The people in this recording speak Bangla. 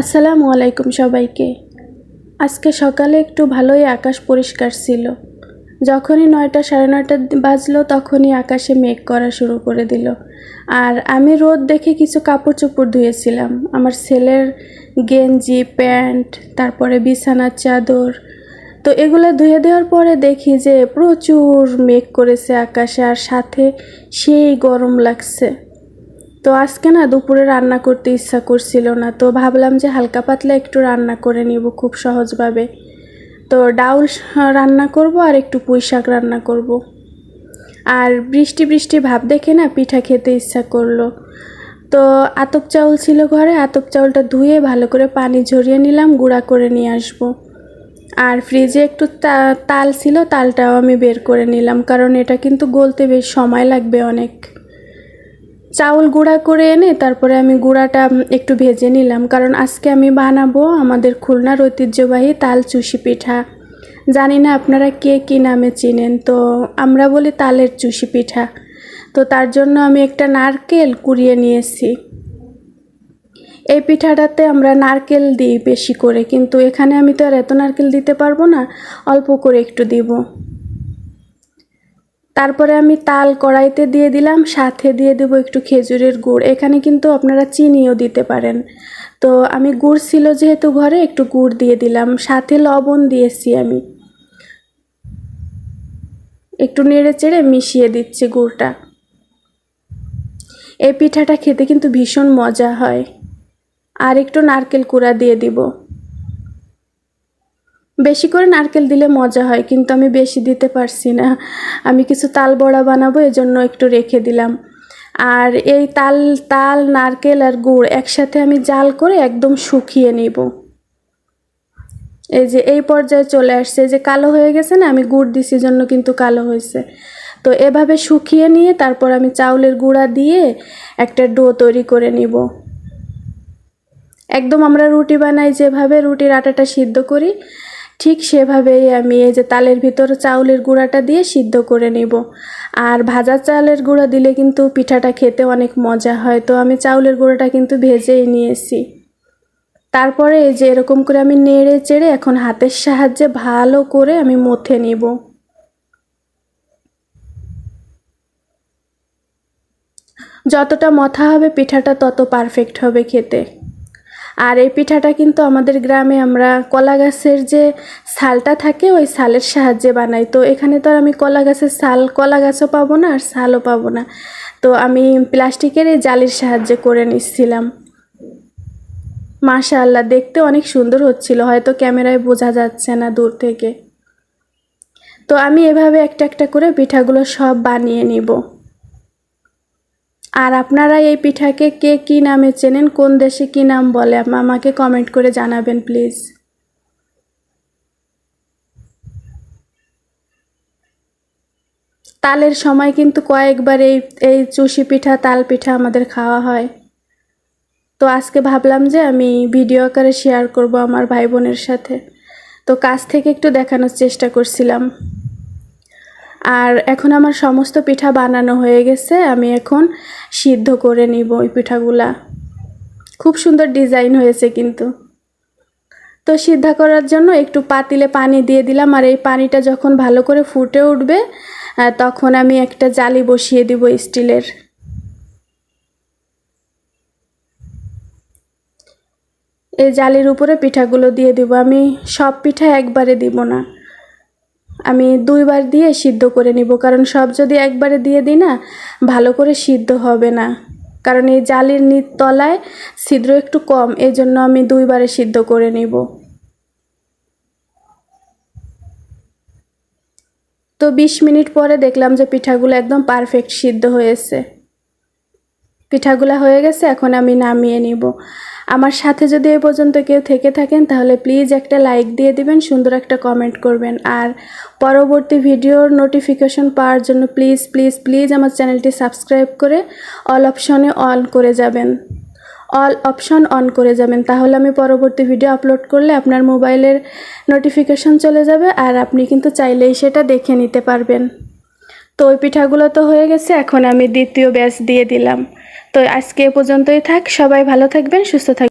আসসালামু আলাইকুম সবাইকে। আজকে সকালে একটু ভালোই আকাশ পরিষ্কার ছিল। যখনই নয়টা সাড়ে নয়টা বাজলো তখনই আকাশে মেঘ করা শুরু করে দিল। আর আমি রোদ দেখে কিছু কাপড় চোপড় ধুয়েছিলাম। আমার ছেলের গেঞ্জি, প্যান্ট, তারপরে বিছানার চাদর। তো এগুলো ধুয়ে দেওয়ার পরে দেখি যে প্রচুর মেঘ করেছে আকাশে, আর সাথে সেই গরম লাগছে। তো আজকে না দুপুরে রান্না করতে ইচ্ছা করছিল না, তো ভাবলাম যে হালকা পাতলা একটু রান্না করে নিব খুব সহজভাবে। তো ডাউল রান্না করব আর একটু পুঁই শাক রান্না করব। আর বৃষ্টি বৃষ্টি ভাব দেখে না পিঠা খেতে ইচ্ছা করল। তো আতপ চাউল ছিল ঘরে, আতপ চাউলটা ধুয়ে ভালো করে পানি ঝরিয়ে নিলাম, গুঁড়া করে নিয়ে আসব। আর ফ্রিজে একটু তাল ছিল, তালটাও আমি বের করে নিলাম, কারণ এটা কিন্তু গলতে বেশ সময় লাগবে অনেক। চাউল গুঁড়া করে এনে তারপরে আমি গুঁড়াটা একটু ভেজে নিলাম। কারণ আজকে আমি বানাবো আমাদের খুলনার ঐতিহ্যবাহী তাল চুষি পিঠা। জানি না আপনারা কে কী নামে চিনেন, তো আমরা বলি তালের চুষি পিঠা। তো তার জন্য আমি একটা নারকেল কুড়িয়ে নিয়েছি। এই পিঠাটাতে আমরা নারকেল দিই বেশি করে, কিন্তু এখানে আমি তো আর এত নারকেল দিতে পারব না, অল্প করে একটু দিব। তারপরে আমি তাল কড়াইতে দিয়ে দিলাম, সাথে দিয়ে দেবো একটু খেজুরের গুড়। এখানে কিন্তু আপনারা চিনিও দিতে পারেন। তো আমি গুড় ছিল যেহেতু ঘরে, একটু গুড় দিয়ে দিলাম, সাথে লবণ দিয়েছি আমি। একটু নেড়ে চেড়ে মিশিয়ে দিচ্ছি গুড়টা। এই পিঠাটা খেতে কিন্তু ভীষণ মজা হয়। আর একটু নারকেল কুড়া দিয়ে দিব। বেশি করে নারকেল দিলে মজা হয়, কিন্তু আমি বেশি দিতে পারছি না। আমি কিছু তাল বড়া বানাবো, এজন্য একটু রেখে দিলাম। আর এই তাল তাল, নারকেল আর গুড় একসাথে আমি জাল করে একদম শুকিয়ে নিব। এই যে, এই পর্যায়ে চলে আসছে। যে, কালো হয়ে গেছে না, আমি গুড় দিছি জন্য কিন্তু কালো হয়েছে। তো এভাবে শুকিয়ে নিয়ে তারপর আমি চাউলের গুঁড়া দিয়ে একটা ডো তৈরি করে নিব। একদম আমরা রুটি বানাই যেভাবে, রুটির আটাটা সিদ্ধ করি ঠিক সেভাবেই আমি এই যে তালের ভিতর চাউলের গুঁড়াটা দিয়ে সিদ্ধ করে নেব। আর ভাজা চালের গুঁড়া দিলে কিন্তু পিঠাটা খেতে অনেক মজা হয়। তো আমি চাউলের গুঁড়াটা কিন্তু ভেজেই নিয়েছি। তারপরে এই যে এরকম করে আমি নেড়ে চেড়ে এখন হাতের সাহায্যে ভালো করে আমি মথে নিব। যতটা মথা হবে পিঠাটা তত পারফেক্ট হবে খেতে। আর এই পিঠাটা কিন্তু আমাদের গ্রামে আমরা কলা গাছের যে ছালটা থাকে, ওই ছালের সাহায্যে বানাই। তো এখানে তো আর আমি কলা গাছের ছাল কলা গাছও পাবো না, আর ছালও পাবো না। তো আমি প্লাস্টিকের এই জালির সাহায্যে করে নিচ্ছিলাম। মাশাআল্লাহ, দেখতে অনেক সুন্দর হচ্ছিল, হয়তো ক্যামেরায় বোঝা যাচ্ছে না দূর থেকে। তো আমি এভাবে একটা একটা করে পিঠাগুলো সব বানিয়ে নিব। আর আপনারা এই পিঠাকে কে কী নামে চেনেন, কোন দেশে কী নাম বলে আমাকে কমেন্ট করে জানাবেন প্লিজ তালের সময় কিন্তু কয়েকবার এই এই চুষি পিঠা, তাল পিঠা আমাদের খাওয়া হয়। তো আজকে ভাবলাম যে আমি ভিডিও আকারে শেয়ার করব আমার ভাই বোনের সাথে। তো কাছ থেকে একটু দেখানোর চেষ্টা করছিলাম। আর এখন আমার সমস্ত পিঠা বানানো হয়ে গেছে, আমি এখন সিদ্ধ করে নিব ওই পিঠাগুলা। খুব সুন্দর ডিজাইন হয়েছে কিন্তু। তো সিদ্ধ করার জন্য একটু পাতিলে পানি দিয়ে দিলাম, আর এই পানিটা যখন ভালো করে ফুটে উঠবে তখন আমি একটা জালি বসিয়ে দিব স্টিলের। এই জালির উপরে পিঠাগুলো দিয়ে দিব, আমি সব পিঠা একবারে দিব না। আমি দুইবার দিয়ে সিদ্ধ করে নিব, কারণ সব যদি একবারে দিয়ে দিই না, ভালো করে সিদ্ধ হবে না। কারণ এই জালির নিচ তলায় ছিদ্র একটু কম এই জন্য আমি দুইবারে সিদ্ধ করে নিব। তো বিশ মিনিট পরে দেখলাম যে পিঠাগুলো একদম পারফেক্ট সিদ্ধ হয়েছে। পিঠাগুলা হয়ে গেছে, এখন আমি নামিয়ে নিব। আমার সাথে যদি এ পর্যন্ত কেউ থেকে থাকেন, তাহলে প্লিজ একটা লাইক দিয়ে দিবেন, সুন্দর একটা কমেন্ট করবেন। আর পরবর্তী ভিডিওর নোটিফিকেশন পাওয়ার জন্য প্লিজ প্লিজ প্লিজ আমার চ্যানেলটি সাবস্ক্রাইব করে অল অপশনে অন করে যাবেন। অল অপশন অন করে যাবেন। তাহলে আমি পরবর্তী ভিডিও আপলোড করলে আপনার মোবাইলের নোটিফিকেশন চলে যাবে, আর আপনি কিন্তু চাইলেই সেটা দেখে নিতে পারবেন। তো ওই পিঠাগুলো তো হয়ে গেছে, এখন আমি দ্বিতীয় ব্যাচ দিয়ে দিলাম। তো আজকে এ পর্যন্তই থাক সবাই ভালো থাকবেন সুস্থ থাকবেন।